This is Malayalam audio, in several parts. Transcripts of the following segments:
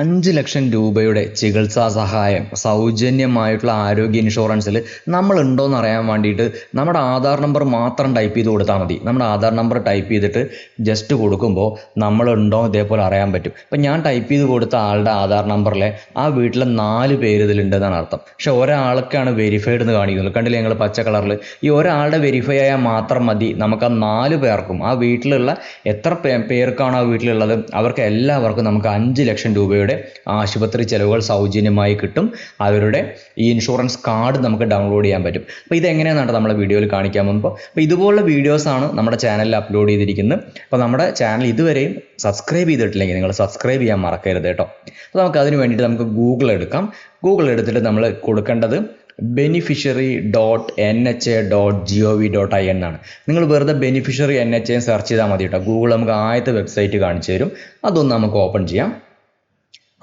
അഞ്ച് ലക്ഷം രൂപയുടെ ചികിത്സാ സഹായം സൗജന്യമായിട്ടുള്ള ആരോഗ്യ ഇൻഷുറൻസിൽ നമ്മൾ ഉണ്ടോയെന്ന് അറിയാൻ വേണ്ടിയിട്ട് നമ്മുടെ ആധാർ നമ്പർ മാത്രം ടൈപ്പ് ചെയ്ത് കൊടുത്താൽ മതി. നമ്മുടെ ആധാർ നമ്പർ ടൈപ്പ് ചെയ്തിട്ട് ജസ്റ്റ് കൊടുക്കുമ്പോൾ നമ്മൾ ഉണ്ടോ ഇതേപോലെ അറിയാൻ പറ്റും. ഇപ്പം ഞാൻ ടൈപ്പ് ചെയ്ത് കൊടുത്ത ആളുടെ ആധാർ നമ്പറിലെ ആ വീട്ടിലെ നാല് പേര് ഇതിലുണ്ടെന്നാണ് അർത്ഥം. പക്ഷെ ഒരാൾക്കാണ് വെരിഫൈഡ് എന്ന് കാണിക്കുന്നത്. കണ്ടില്ലേ ഞങ്ങൾ പച്ച കളറിൽ ഈ ഒരാളുടെ വെരിഫൈ ആയാൽ മാത്രം മതി. നമുക്ക് ആ നാല് പേർക്കും ആ വീട്ടിലുള്ള എത്ര പേർക്കാണോ ആ വീട്ടിലുള്ളത്? അവർക്ക് എല്ലാവർക്കും നമുക്ക് അഞ്ച് ലക്ഷം രൂപയുടെ ആശുപത്രി ചെലവുകൾ സൗജന്യമായി കിട്ടും. അവരുടെ ഈ ഇൻഷുറൻസ് കാർഡ് നമുക്ക് ഡൗൺലോഡ് ചെയ്യാൻ പറ്റും. അപ്പോൾ ഇതെങ്ങനെയാണെന്നാണ് നമ്മളെ വീഡിയോയിൽ കാണിക്കാൻ പോകുമ്പോൾ അപ്പോൾ ഇതുപോലുള്ള വീഡിയോസാണ് നമ്മുടെ ചാനലിൽ അപ്ലോഡ് ചെയ്തിരിക്കുന്നത്. അപ്പോൾ നമ്മുടെ ചാനൽ ഇതുവരെയും സബ്സ്ക്രൈബ് ചെയ്തിട്ടില്ലെങ്കിൽ നിങ്ങൾ സബ്സ്ക്രൈബ് ചെയ്യാൻ മറക്കരുത് കേട്ടോ. അപ്പോൾ നമുക്ക് അതിന് വേണ്ടിയിട്ട് നമുക്ക് ഗൂഗിൾ എടുക്കാം. ഗൂഗിൾ എടുത്തിട്ട് നമ്മൾ കൊടുക്കേണ്ടത് beneficiary dot N H A dot G O V dot I എന്നാണ്. നിങ്ങൾ വെറുതെ beneficiary N H A search ചെയ്താൽ മതി കേട്ടോ. ഗൂഗിൾ നമുക്ക് ആദ്യത്തെ വെബ്സൈറ്റ് കാണിച്ചു തരും. അതൊന്ന് നമുക്ക് ഓപ്പൺ ചെയ്യാം.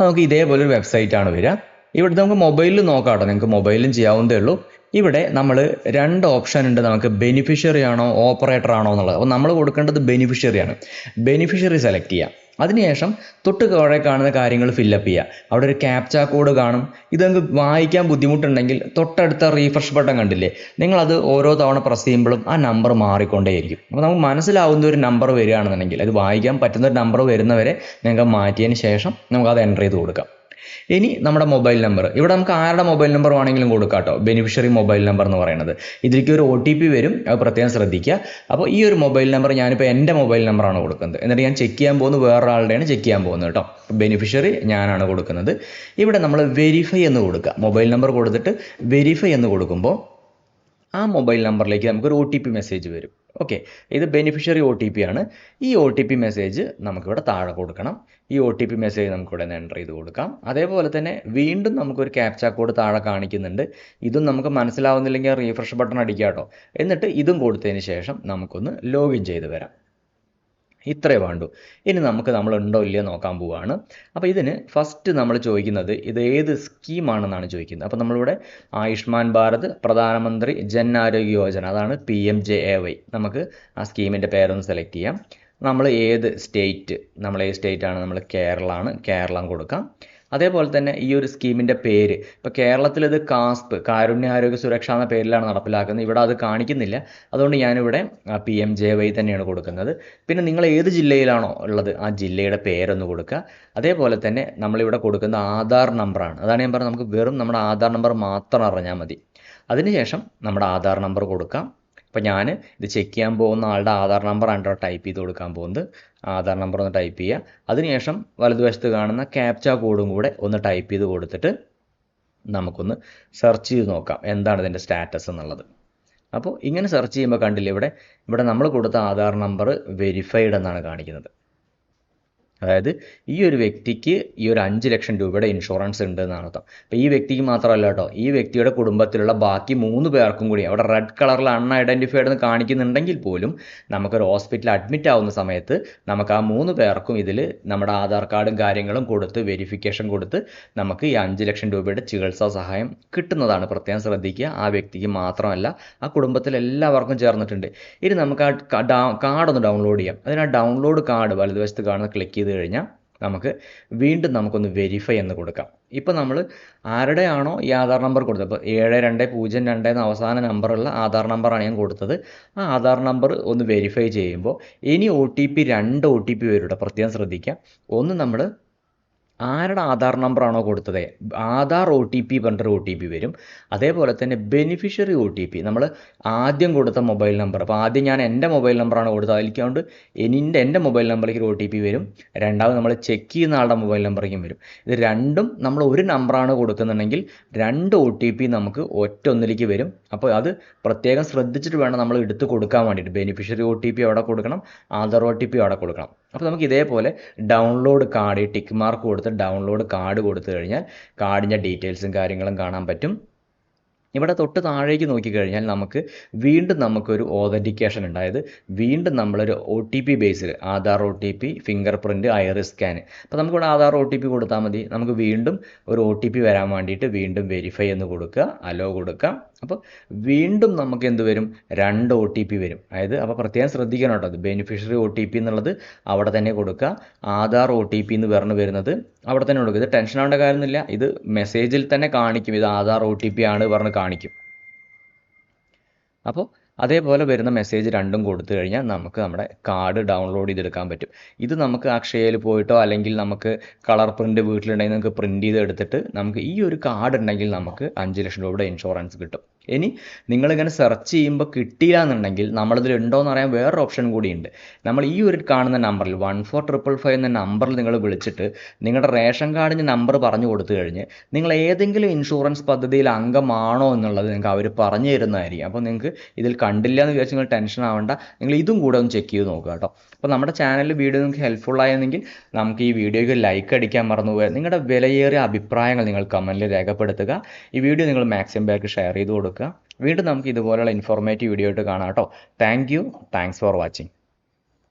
നമുക്ക് ഇതേപോലെ ഒരു വെബ്സൈറ്റ് ആണ് വരിക. ഇവിടെ നമുക്ക് മൊബൈലിൽ നോക്കാം കേട്ടോ. നിങ്ങൾക്ക് മൊബൈലും ചെയ്യാവുന്നതേ ഉള്ളൂ. ഇവിടെ നമ്മൾ രണ്ട് ഓപ്ഷൻ ഉണ്ട് നമുക്ക് ബെനിഫിഷ്യറി ആണോ ഓപ്പറേറ്റർ ആണോ എന്നുള്ളത്. അപ്പോൾ നമ്മൾ കൊടുക്കേണ്ടത് ബെനിഫിഷ്യറി ആണ്. ബെനിഫിഷ്യറി സെലക്ട് ചെയ്യാം. അതിനുശേഷം തൊട്ട് താഴെ കാണുന്ന കാര്യങ്ങൾ ഫില്ലപ്പ് ചെയ്യുക അവിടെ ഒരു ക്യാപ്ച കോഡ് കാണും. ഇത് നിങ്ങൾക്ക് വായിക്കാൻ ബുദ്ധിമുട്ടുണ്ടെങ്കിൽ തൊട്ടടുത്ത റീഫ്രഷ് ബട്ടൺ കണ്ടില്ലേ? നിങ്ങളത് ഓരോ തവണ പ്രസ് ചെയ്യുമ്പോഴും ആ നമ്പർ മാറിക്കൊണ്ടേയിരിക്കും. അപ്പോൾ നമുക്ക് മനസ്സിലാവുന്ന ഒരു നമ്പർ വരികയാണെന്നുണ്ടെങ്കിൽ അത് വായിക്കാൻ പറ്റുന്ന ഒരു നമ്പർ വരുന്നവരെ നിങ്ങൾക്ക് മാറ്റിയതിന് ശേഷം നമുക്കത് എന്റർ ചെയ്ത് കൊടുക്കാം. ഇനി നമ്മുടെ മൊബൈൽ നമ്പർ ഇവിടെ നമുക്ക് ആരുടെ മൊബൈൽ നമ്പർ വേണമെങ്കിലും കൊടുക്കാം കേട്ടോ ബെനിഫിഷ്യറി മൊബൈൽ നമ്പർ എന്ന് പറയുന്നത്. ഇതിലേക്ക് ഒരു ഒ ടി പി വരും. അത് പ്രത്യേകം ശ്രദ്ധിക്കുക. അപ്പോൾ ഈ ഒരു മൊബൈൽ നമ്പർ ഞാനിപ്പോൾ എന്റെ മൊബൈൽ നമ്പറാണ് കൊടുക്കുന്നത്. എന്നിട്ട് ഞാൻ ചെക്ക് ചെയ്യാൻ പോകുന്നത് വേറൊരാളുടെയാണ് ചെക്ക് ചെയ്യാൻ പോകുന്നത് കേട്ടോ. ബെനിഫിഷ്യറി ഞാനാണ് കൊടുക്കുന്നത്. ഇവിടെ നമ്മൾ വെരിഫൈ എന്ന് കൊടുക്കുക. മൊബൈൽ നമ്പർ കൊടുത്തിട്ട് വെരിഫൈ എന്ന് കൊടുക്കുമ്പോൾ ആ മൊബൈൽ നമ്പറിലേക്ക് നമുക്കൊരു ഒ ടി പി മെസ്സേജ് വരും. ഓക്കെ ഇത് ബെനിഫിഷ്യറി ഒ ടി പി ആണ്. ഈ ഒ ടി പി മെസ്സേജ് നമുക്കിവിടെ താഴെ കൊടുക്കണം. ഈ ഒ ടി പി മെസ്സേജ് നമുക്കിവിടെ നിന്ന് എന്റർ ചെയ്ത് കൊടുക്കാം. അതേപോലെ തന്നെ വീണ്ടും നമുക്കൊരു ക്യാപ്ച കോഡ് താഴെ കാണിക്കുന്നുണ്ട്. ഇതും നമുക്ക് മനസ്സിലാവുന്നില്ലെങ്കിൽ റീഫ്രഷ് ബട്ടൺ അടിക്കാം കേട്ടോ എന്നിട്ട് ഇതും കൊടുത്തതിന് ശേഷം നമുക്കൊന്ന് ലോഗിൻ ചെയ്ത് വരാം. ഇത്രേ വേണ്ടു. ഇനി നമുക്ക് നമ്മൾ ഉണ്ടോ ഇല്ലയോ നോക്കാൻ പോവുകയാണ് അപ്പോൾ ഇതിന് ഫസ്റ്റ് നമ്മൾ ചോദിക്കുന്നത് ഇത് ഏത് സ്കീമാണെന്നാണ് ചോദിക്കുന്നത്. അപ്പോൾ നമ്മളിവിടെ ആയുഷ്മാൻ ഭാരത് പ്രധാനമന്ത്രി ജൻ ആരോഗ്യ യോജന അതാണ് P M J A Y നമുക്ക് ആ സ്കീമിന്റെ പേരൊന്ന് സെലക്ട് ചെയ്യാം. നമ്മൾ ഏത് സ്റ്റേറ്റ് നമ്മൾ ഏത് സ്റ്റേറ്റ് ആണ്? നമ്മൾ കേരളമാണ്. കേരളം കൊടുക്കാം. അതേപോലെ തന്നെ ഈ ഒരു സ്കീമിന്റെ പേര്. ഇപ്പോൾ കേരളത്തിൽ ഇത് കാസ്പ് കാരുണ്യ ആരോഗ്യ സുരക്ഷ എന്ന പേരിലാണ് നടപ്പിലാക്കുന്നത്. ഇവിടെ അത് കാണിക്കുന്നില്ല. അതുകൊണ്ട് ഞാനിവിടെ പി എം ജെ വൈ തന്നെയാണ് കൊടുക്കുന്നത്. പിന്നെ നിങ്ങൾ ഏത് ജില്ലയിലാണോ ഉള്ളത് ആ ജില്ലയുടെ പേരൊന്ന് കൊടുക്കുക. അതേപോലെ തന്നെ നമ്മളിവിടെ കൊടുക്കുന്ന ആധാർ നമ്പറാണ്. അതാണ് ഞാൻ പറഞ്ഞത് നമുക്ക് വെറും നമ്മുടെ ആധാർ നമ്പർ മാത്രം അറിഞ്ഞാൽ മതി. അതിനുശേഷം നമ്മുടെ ആധാർ നമ്പർ കൊടുക്കാം. അപ്പോൾ ഞാൻ ഇത് ചെക്ക് ചെയ്യാൻ പോകുന്ന ആളുടെ ആധാർ നമ്പർ ആണ് ടൈപ്പ് ചെയ്ത് കൊടുക്കാൻ പോകുന്നത്. ആധാർ നമ്പർ ഒന്ന് ടൈപ്പ് ചെയ്യുക. അതിനുശേഷം വലതുവശത്ത് കാണുന്ന ക്യാപ്ച കോഡും കൂടെ ഒന്ന് ടൈപ്പ് ചെയ്ത് കൊടുത്തിട്ട് നമുക്കൊന്ന് സെർച്ച് ചെയ്ത് നോക്കാം. എന്താണ് ഇതിന്റെ സ്റ്റാറ്റസ് എന്നുള്ളത്. അപ്പോൾ ഇങ്ങനെ സെർച്ച് ചെയ്യുമ്പോൾ കണ്ടില്ലേ ഇവിടെ ഇവിടെ നമ്മൾ കൊടുത്ത ആധാർ നമ്പർ വെരിഫൈഡ് എന്നാണ് കാണിക്കുന്നത്. അതായത് ഈ ഒരു വ്യക്തിക്ക് ഈ ഒരു അഞ്ച് ലക്ഷം രൂപയുടെ ഇൻഷുറൻസ് ഉണ്ട് എന്നാണ് അർത്ഥം. അപ്പോൾ ഈ വ്യക്തിക്ക് മാത്രമല്ല കേട്ടോ ഈ വ്യക്തിയുടെ കുടുംബത്തിലുള്ള ബാക്കി മൂന്ന് പേർക്കും കൂടി അവിടെ റെഡ് കളറിൽ അൺഐഡന്റിഫൈഡ് എന്ന് കാണിക്കുന്നുണ്ടെങ്കിൽ പോലും നമുക്കൊരു ഹോസ്പിറ്റലിൽ അഡ്മിറ്റ് ആവുന്ന സമയത്ത് നമുക്ക് ആ മൂന്ന് പേർക്കും ഇതിൽ നമ്മുടെ ആധാർ കാർഡും കാര്യങ്ങളും കൊടുത്ത് വെരിഫിക്കേഷൻ കൊടുത്ത് നമുക്ക് ഈ അഞ്ച് ലക്ഷം രൂപയുടെ ചികിത്സാ സഹായം കിട്ടുന്നതാണ്. പ്രത്യേകം ശ്രദ്ധിക്കുക ആ വ്യക്തിക്ക് മാത്രമല്ല ആ കുടുംബത്തിൽ എല്ലാവർക്കും ചേർന്നിട്ടുണ്ട്. ഇനി നമുക്ക് ആ കാർഡ് ഒന്ന് ഡൗൺലോഡ് ചെയ്യാം. അതിന് ആ ഡൗൺലോഡ് കാർഡ് വലതുവശത്ത് കാണുന്ന ക്ലിക്ക് ചെയ്ത് കഴിഞ്ഞാൽ നമുക്ക് വീണ്ടും നമുക്കൊന്ന് വെരിഫൈ എന്ന് കൊടുക്കാം. ഇപ്പോൾ നമ്മൾ ആരുടെയാണോ ഈ ആധാർ നമ്പർ കൊടുത്തത്? ഇപ്പോൾ ഏഴ് രണ്ട് പൂജ്യം രണ്ട് എന്ന അവസാന നമ്പറുള്ള ആധാർ നമ്പറാണ് ഞാൻ കൊടുത്തത്. ആ ആധാർ നമ്പർ ഒന്ന് വെരിഫൈ ചെയ്യുമ്പോൾ ഇനി ഒ ടി പി രണ്ട് ഒ ടി പി വരും പ്രത്യേകം ശ്രദ്ധിക്കുക. ഒന്ന് നമ്മൾ ആരുടെ ആധാർ നമ്പറാണോ കൊടുത്തത്? ആധാർ ഒ ടി പി പറഞ്ഞിട്ടൊരു ഒ ടി പി വരും. അതേപോലെ തന്നെ ബെനിഫിഷ്യറി ഒ ടി പി നമ്മൾ ആദ്യം കൊടുത്ത മൊബൈൽ നമ്പർ. അപ്പോൾ ആദ്യം ഞാൻ എന്റെ മൊബൈൽ നമ്പറാണ് കൊടുത്തത്. അതിലേക്കൊണ്ട് എനിന്റെ എന്റെ മൊബൈൽ നമ്പറിലേക്ക് ഒരു ഒ ടി പി വരും. രണ്ടാമത് നമ്മൾ ചെക്ക് ചെയ്യുന്ന ആളുടെ മൊബൈൽ നമ്പറേക്കും വരും. ഇത് രണ്ടും നമ്മൾ ഒരു നമ്പറാണ് കൊടുക്കുന്നുണ്ടെങ്കിൽ രണ്ട് ഒ ടി പി നമുക്ക് ഒറ്റ ഒന്നിലേക്ക് വരും. അപ്പോൾ അത് പ്രത്യേകം ശ്രദ്ധിച്ചിട്ട് വേണം നമ്മൾ എടുത്ത് കൊടുക്കാൻ വേണ്ടിയിട്ട്. ബെനിഫിഷ്യറി ഒ ടി പി അവിടെ കൊടുക്കണം. ആധാർ ഒ ടി പി അവിടെ കൊടുക്കണം. അപ്പോൾ നമുക്ക് ഇതേപോലെ ഡൗൺലോഡ് കാർഡ് ടിക്ക് മാർക്ക് കൊടുത്ത് ഡൗൺലോഡ് കാർഡ് കൊടുത്തു കഴിഞ്ഞാൽ കാർഡിന്റെ ഡീറ്റെയിൽസും കാര്യങ്ങളും കാണാൻ പറ്റും. ഇവിടെ തൊട്ട് താഴേക്ക് നോക്കിക്കഴിഞ്ഞാൽ നമുക്ക് വീണ്ടും നമുക്കൊരു ഓതന്റിക്കേഷൻ ഉണ്ടായത് വീണ്ടും നമ്മളൊരു ഒ ടി പി ബേസിൽ Aadhaar O T P fingerprint iris scan അപ്പോൾ നമുക്കിവിടെ ആധാർ ഒ ടി പി കൊടുത്താൽ മതി. നമുക്ക് വീണ്ടും ഒരു ഒ ടി പി വരാൻ വേണ്ടിയിട്ട് വീണ്ടും വെരിഫൈ എന്ന് കൊടുക്കുക അലോ കൊടുക്കുക. അപ്പോൾ വീണ്ടും നമുക്ക് എന്ത് വരും? രണ്ട് ഒ ടി പി വരും. അതായത് അപ്പോൾ പ്രത്യേകം ശ്രദ്ധിക്കണം കേട്ടോ അത്. ബെനിഫിഷ്യറി ഒ ടി പി എന്നുള്ളത് അവിടെ തന്നെ കൊടുക്കുക. ആധാർ ഒ ടി പി എന്ന് പറഞ്ഞു വരുന്നത് അവിടെ തന്നെ കൊടുക്കുക. ഇത് ടെൻഷൻ ആവേണ്ട കാര്യമൊന്നുമില്ല. ഇത് മെസ്സേജിൽ തന്നെ കാണിക്കും. ഇത് ആധാർ ഒ ടി പി ആണ് പറഞ്ഞ് കാണിക്കും. അപ്പോൾ അതേപോലെ വരുന്ന മെസ്സേജ് രണ്ടും കൊടുത്തു കഴിഞ്ഞാൽ നമുക്ക് നമ്മുടെ കാർഡ് ഡൗൺലോഡ് ചെയ്തെടുക്കാൻ പറ്റും. ഇത് നമുക്ക് അക്ഷയയിൽ പോയിട്ടോ അല്ലെങ്കിൽ നമുക്ക് കളർ പ്രിന്റ് വീട്ടിലുണ്ടെങ്കിൽ നമുക്ക് പ്രിന്റ് ചെയ്തെടുത്തിട്ട് നമുക്ക് ഈ ഒരു കാർഡ് ഉണ്ടെങ്കിൽ നമുക്ക് അഞ്ച് ലക്ഷം രൂപയുടെ ഇൻഷുറൻസ് കിട്ടും. ഇനി നിങ്ങളിങ്ങനെ സെർച്ച് ചെയ്യുമ്പോൾ കിട്ടിയില്ല എന്നുണ്ടെങ്കിൽ നമ്മളിതിൽ ഉണ്ടോ എന്ന് അറിയാൻ വേറൊരു ഓപ്ഷൻ കൂടിയുണ്ട്. നമ്മൾ ഈ ഒരു കാണുന്ന നമ്പറിൽ വൺ ഫോർ ട്രിപ്പിൾ ഫൈവ് എന്ന നമ്പറിൽ നിങ്ങൾ വിളിച്ചിട്ട് നിങ്ങളുടെ റേഷൻ കാർഡിന്റെ നമ്പർ പറഞ്ഞു കൊടുത്തു കഴിഞ്ഞ് നിങ്ങൾ ഏതെങ്കിലും ഇൻഷുറൻസ് പദ്ധതിയിൽ അംഗമാണോ എന്നുള്ളത് നിങ്ങൾക്ക് അവർ പറഞ്ഞു തരുന്നതായിരിക്കും. അപ്പോൾ നിങ്ങൾക്ക് ഇതിൽ കണ്ടില്ല എന്ന് വിചാരിച്ച് നിങ്ങൾ ടെൻഷൻ ആവേണ്ട. നിങ്ങൾ ഇതും കൂടെ ഒന്ന് ചെക്ക് ചെയ്ത് നോക്കുക കേട്ടോ. അപ്പോൾ നമ്മുടെ ചാനലിൽ വീഡിയോ നിങ്ങൾക്ക് ഹെൽപ്ഫുൾ ആയെങ്കിൽ നമുക്ക് ഈ വീഡിയോയ്ക്ക് ലൈക്ക് അടിക്കാൻ മറന്നുപോയാൽ നിങ്ങളുടെ വിലയേറിയ അഭിപ്രായങ്ങൾ നിങ്ങൾ കമന്റിൽ രേഖപ്പെടുത്തുക. ഈ വീഡിയോ നിങ്ങൾ മാക്സിമം പേർക്ക് ഷെയർ ചെയ്ത് കൊടുക്കുക വീണ്ടും നമുക്ക് ഇതുപോലെയുള്ള ഇൻഫോർമേറ്റീവ് വീഡിയോ ആയിട്ട് കാണാം കേട്ടോ. Thank you thanks for watching